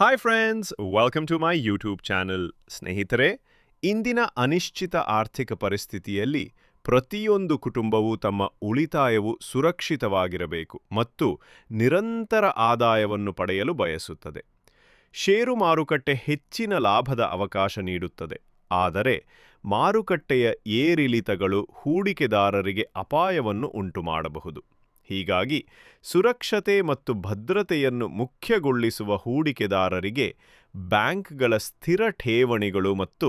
Hi friends welcome to my YouTube channel ಸ್ನೇಹಿತರೆ ಇಂದಿನ ಅನಿಶ್ಚಿತ ಆರ್ಥಿಕ ಪರಿಸ್ಥಿತಿಯಲ್ಲಿ ಪ್ರತಿಯೊಂದು ಕುಟುಂಬವೂ ತಮ್ಮ ಉಳಿತಾಯವು ಸುರಕ್ಷಿತವಾಗಿರಬೇಕು ಮತ್ತು ನಿರಂತರ ಆದಾಯವನ್ನು ಪಡೆಯಲು ಬಯಸುತ್ತದೆ. ಷೇರು ಮಾರುಕಟ್ಟೆ ಹೆಚ್ಚಿನ ಲಾಭದ ಅವಕಾಶ ನೀಡುತ್ತದೆ. ಆದರೆ ಮಾರುಕಟ್ಟೆಯ ಏರಿಳಿತಗಳು ಹೂಡಿಕೆದಾರರಿಗೆ ಅಪಾಯವನ್ನು ಉಂಟುಮಾಡಬಹುದು. ಹೀಗಾಗಿ ಸುರಕ್ಷತೆ ಮತ್ತು ಭದ್ರತೆಯನ್ನು ಮುಖ್ಯಗೊಳಿಸುವ ಹೂಡಿಕೆದಾರರಿಗೆ ಬ್ಯಾಂಕ್ಗಳ ಸ್ಥಿರ ಠೇವಣಿಗಳು ಮತ್ತು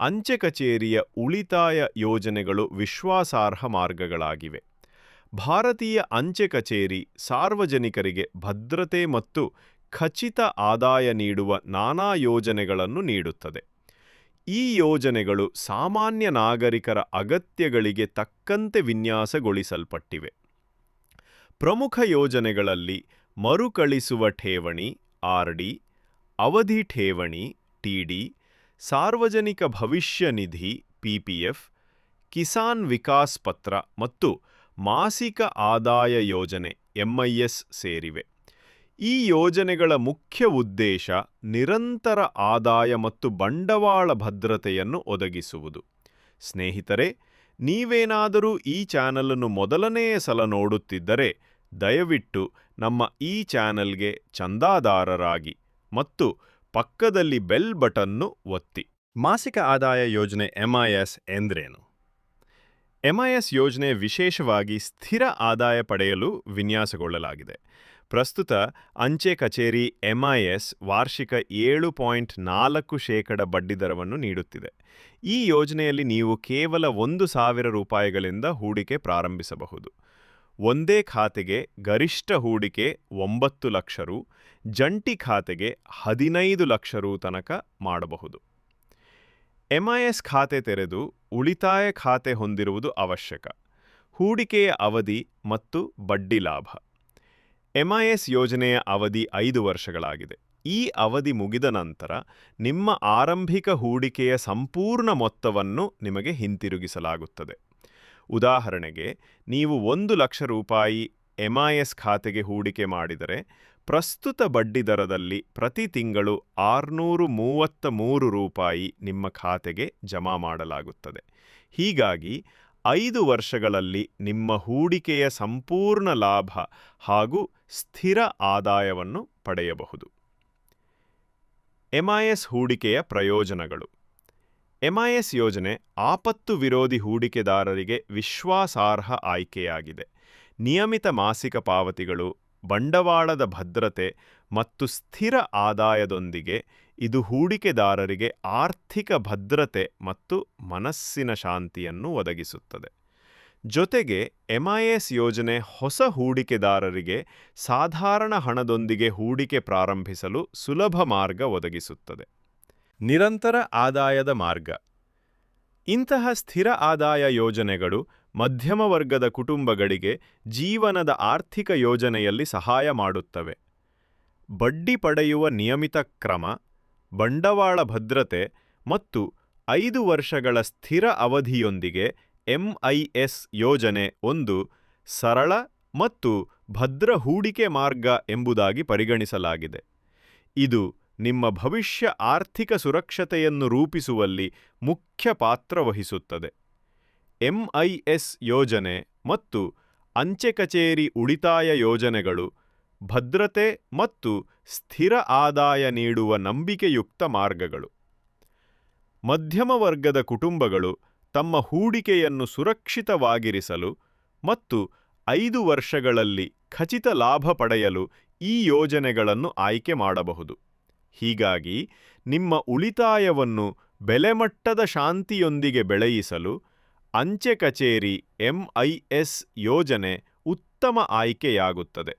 ಅಂಚೆ ಕಚೇರಿಯ ಉಳಿತಾಯ ಯೋಜನೆಗಳು ವಿಶ್ವಾಸಾರ್ಹ ಮಾರ್ಗಗಳಾಗಿವೆ. ಭಾರತೀಯ ಅಂಚೆ ಕಚೇರಿ ಸಾರ್ವಜನಿಕರಿಗೆ ಭದ್ರತೆ ಮತ್ತು ಖಚಿತ ಆದಾಯ ನೀಡುವ ನಾನಾ ಯೋಜನೆಗಳನ್ನು ನೀಡುತ್ತದೆ. ಈ ಯೋಜನೆಗಳು ಸಾಮಾನ್ಯ ನಾಗರಿಕರ ಅಗತ್ಯಗಳಿಗೆ ತಕ್ಕಂತೆ ವಿನ್ಯಾಸಗೊಳಿಸಲ್ಪಟ್ಟಿವೆ. ಪ್ರಮುಖ ಯೋಜನೆಗಳಲ್ಲಿ ಮರುಕಳಿಸುವ ಠೇವಣಿ ಆರ್ಡಿ ಅವಧಿ ಠೇವಣಿ ಟಿಡಿ ಸಾರ್ವಜನಿಕ ಭವಿಷ್ಯ ನಿಧಿ ಪಿಪಿಎಫ್ ಕಿಸಾನ್ ವಿಕಾಸ್ ಪತ್ರ ಮತ್ತು ಮಾಸಿಕ ಆದಾಯ ಯೋಜನೆ ಎಂಐಎಸ್ ಸೇರಿವೆ. ಈ ಯೋಜನೆಗಳ ಮುಖ್ಯ ಉದ್ದೇಶ ನಿರಂತರ ಆದಾಯ ಮತ್ತು ಬಂಡವಾಳ ಭದ್ರತೆಯನ್ನು ಒದಗಿಸುವುದು. ಸ್ನೇಹಿತರೆ, ನೀವೇನಾದರೂ ಈ ಚಾನಲನ್ನು ಮೊದಲನೆಯ ಸಲ ನೋಡುತ್ತಿದ್ದರೆ ದಯವಿಟ್ಟು ನಮ್ಮ ಈ ಚಾನೆಲ್ಗೆ ಚಂದಾದಾರರಾಗಿ ಮತ್ತು ಪಕ್ಕದಲ್ಲಿ ಬೆಲ್ ಬಟನ್ನು ಒತ್ತಿ. ಮಾಸಿಕ ಆದಾಯ ಯೋಜನೆ ಎಂಐಎಸ್ ಎಂದ್ರೇನು? ಎಂಐಎಸ್ ಯೋಜನೆ ವಿಶೇಷವಾಗಿ ಸ್ಥಿರ ಆದಾಯ ಪಡೆಯಲು ವಿನ್ಯಾಸಗೊಳ್ಳಲಾಗಿದೆ. ಪ್ರಸ್ತುತ ಅಂಚೆ ಕಚೇರಿ ಎಂಐಎಸ್ ವಾರ್ಷಿಕ ಏಳು ಪಾಯಿಂಟ್ ನಾಲ್ಕು ಶೇಕಡ ಬಡ್ಡಿದರವನ್ನು ನೀಡುತ್ತಿದೆ. ಈ ಯೋಜನೆಯಲ್ಲಿ ನೀವು ಕೇವಲ ಒಂದು ಸಾವಿರ ರೂಪಾಯಿಗಳಿಂದ ಹೂಡಿಕೆ ಪ್ರಾರಂಭಿಸಬಹುದು. ಒಂದೇ ಖಾತೆಗೆ ಗರಿಷ್ಠ ಹೂಡಿಕೆ ಒಂಬತ್ತು ಲಕ್ಷ ರು ಜಂಟಿ ಖಾತೆಗೆ ಹದಿನೈದು ಲಕ್ಷ ರು ತನಕ ಮಾಡಬಹುದು. ಎಂಐಎಸ್ ಖಾತೆ ತೆರೆದು ಉಳಿತಾಯ ಖಾತೆ ಹೊಂದಿರುವುದು ಅವಶ್ಯಕ. ಹೂಡಿಕೆಯ ಅವಧಿ ಮತ್ತು ಬಡ್ಡಿ ಲಾಭ. ಎಂಐಎಸ್ ಯೋಜನೆಯ ಅವಧಿ ಐದು ವರ್ಷಗಳಾಗಿದೆ. ಈ ಅವಧಿ ಮುಗಿದ ನಂತರ ನಿಮ್ಮ ಆರಂಭಿಕ ಹೂಡಿಕೆಯ ಸಂಪೂರ್ಣ ಮೊತ್ತವನ್ನು ನಿಮಗೆ ಹಿಂತಿರುಗಿಸಲಾಗುತ್ತದೆ. ಉದಾಹರಣೆಗೆ, ನೀವು ಒಂದು ಲಕ್ಷ ರೂಪಾಯಿ ಎಂಐಎಸ್ ಖಾತೆಗೆ ಹೂಡಿಕೆ ಮಾಡಿದರೆ, ಪ್ರಸ್ತುತ ಬಡ್ಡಿ ದರದಲ್ಲಿ ಪ್ರತಿ ತಿಂಗಳು ಆರುನೂರು ಮೂವತ್ತ ಮೂರು ರೂಪಾಯಿ ನಿಮ್ಮ ಖಾತೆಗೆ ಜಮಾ ಮಾಡಲಾಗುತ್ತದೆ. ಹೀಗಾಗಿ, ಐದು ವರ್ಷಗಳಲ್ಲಿ ನಿಮ್ಮ ಹೂಡಿಕೆಯ ಸಂಪೂರ್ಣ ಲಾಭ ಹಾಗೂ ಸ್ಥಿರ ಆದಾಯವನ್ನು ಪಡೆಯಬಹುದು. ಎಂಐಎಸ್ ಹೂಡಿಕೆಯ ಪ್ರಯೋಜನಗಳು. ಎಂಐಎಸ್ ಯೋಜನೆ ಆಪತ್ತು ವಿರೋಧಿ ಹೂಡಿಕೆದಾರರಿಗೆ ವಿಶ್ವಾಸಾರ್ಹ ಆಯ್ಕೆಯಾಗಿದೆ. ನಿಯಮಿತ ಮಾಸಿಕ ಪಾವತಿಗಳು, ಬಂಡವಾಳದ ಭದ್ರತೆ ಮತ್ತು ಸ್ಥಿರ ಆದಾಯದೊಂದಿಗೆ ಇದು ಹೂಡಿಕೆದಾರರಿಗೆ ಆರ್ಥಿಕ ಭದ್ರತೆ ಮತ್ತು ಮನಸ್ಸಿನ ಶಾಂತಿಯನ್ನು ಒದಗಿಸುತ್ತದೆ. ಜೊತೆಗೆ ಎಂಐಎಸ್ ಯೋಜನೆ ಹೊಸ ಹೂಡಿಕೆದಾರರಿಗೆ ಸಾಧಾರಣ ಹಣದೊಂದಿಗೆ ಹೂಡಿಕೆ ಪ್ರಾರಂಭಿಸಲು ಸುಲಭ ಮಾರ್ಗ ಒದಗಿಸುತ್ತದೆ. ನಿರಂತರ ಆದಾಯದ ಮಾರ್ಗ. ಇಂತಹ ಸ್ಥಿರ ಆದಾಯ ಯೋಜನೆಗಳು ಮಧ್ಯಮ ವರ್ಗದ ಕುಟುಂಬಗಳಿಗೆ ಜೀವನದ ಆರ್ಥಿಕ ಯೋಜನೆಯಲ್ಲಿ ಸಹಾಯ ಮಾಡುತ್ತವೆ. ಬಡ್ಡಿ ಪಡೆಯುವ ನಿಯಮಿತ ಕ್ರಮ, ಬಂಡವಾಳ ಭದ್ರತೆ ಮತ್ತು ಐದು ವರ್ಷಗಳ ಸ್ಥಿರ ಅವಧಿಯೊಂದಿಗೆ ಎಂಐಎಸ್ ಯೋಜನೆ ಒಂದು ಸರಳ ಮತ್ತು ಭದ್ರ ಹೂಡಿಕೆ ಮಾರ್ಗ ಎಂಬುದಾಗಿ ಪರಿಗಣಿಸಲಾಗಿದೆ. ಇದು ನಿಮ್ಮ ಭವಿಷ್ಯ ಆರ್ಥಿಕ ಸುರಕ್ಷತೆಯನ್ನು ರೂಪಿಸುವಲ್ಲಿ ಮುಖ್ಯ ಪಾತ್ರ ವಹಿಸುತ್ತದೆ. ಎಂಐಎಸ್ ಯೋಜನೆ ಮತ್ತು ಅಂಚೆ ಕಚೇರಿ ಉಳಿತಾಯ ಯೋಜನೆಗಳು ಭದ್ರತೆ ಮತ್ತು ಸ್ಥಿರ ಆದಾಯ ನೀಡುವ ನಂಬಿಕೆಯುಕ್ತ ಮಾರ್ಗಗಳು. ಮಧ್ಯಮ ವರ್ಗದ ಕುಟುಂಬಗಳು ತಮ್ಮ ಹೂಡಿಕೆಯನ್ನು ಸುರಕ್ಷಿತವಾಗಿರಿಸಲು ಮತ್ತು ಐದು ವರ್ಷಗಳಲ್ಲಿ ಖಚಿತ ಲಾಭ ಪಡೆಯಲು ಈ ಯೋಜನೆಗಳನ್ನು ಆಯ್ಕೆ ಮಾಡಬಹುದು. ಹೀಗಾಗಿ ನಿಮ್ಮ ಉಳಿತಾಯವನ್ನು ಬೆಲೆಮಟ್ಟದ ಶಾಂತಿಯೊಂದಿಗೆ ಬೆಳೆಯಿಸಲು ಅಂಚೆ ಕಚೇರಿ ಎಂಐಎಸ್ ಯೋಜನೆ ಉತ್ತಮ ಆಯ್ಕೆಯಾಗುತ್ತದೆ.